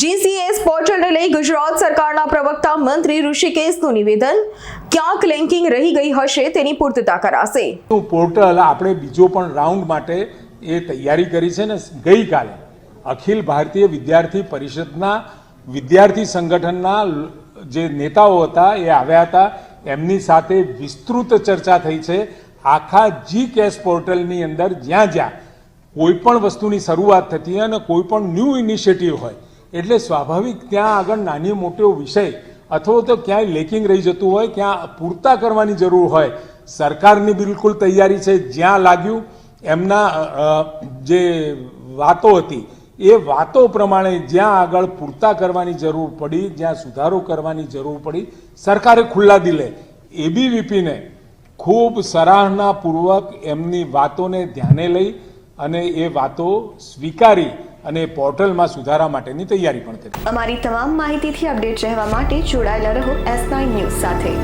GCS પોર્ટલને લઈ ગુજરાત સરકારના પ્રવક્તા મંત્રી ઋષિકેશનું નિવેદન. ક્યાંક લેન્કિંગ રહી ગઈ હશે તેની પૂર્તતા કરાશે. પોર્ટલ આપણે બીજો પણ રાઉન્ડ માટે એ તૈયારી કરી છે ને ગઈકાલે અખિલ ભારતીય વિદ્યાર્થી પરિષદના વિદ્યાર્થી સંગઠનના જે નેતાઓ હતા એ આવ્યા હતા. એમની સાથે વિસ્તૃત ચર્ચા થઈ છે. આખા જી કેશ પોર્ટલની અંદર જ્યાં જ્યાં કોઈ પણ વસ્તુની શરૂઆત થતી હોય અને કોઈ પણ ન્યૂ ઇનિશિયેટિવ હોય એટલે સ્વાભાવિક ત્યાં આગળ નાની મોટો વિષય, અથવા તો ક્યાંય લેકિંગ રહી જતું હોય, ક્યાં પૂરતા કરવાની જરૂર હોય, સરકારની બિલકુલ તૈયારી છે, જ્યાં લાગ્યું એમના જે વાતો હતી, એ વાતો પ્રમાણે જ્યાં આગળ પૂરતા કરવાની જરૂર પડી, જ્યાં સુધારો કરવાની જરૂર પડી, સરકારે ખુલ્લા દિલે એબીવીપીને ખૂબ સરાહનાપૂર્વક એમની વાતોને ધ્યાને લઈ અને એ વાતો સ્વીકારી અને પોર્ટલમાં સુધારા માટેની તૈયારી પણ કરી અમારી તમામ માહિતીથી અપડેટ રહેવા માટે જોડાયેલા રહો એસ ન્યૂઝ સાથે.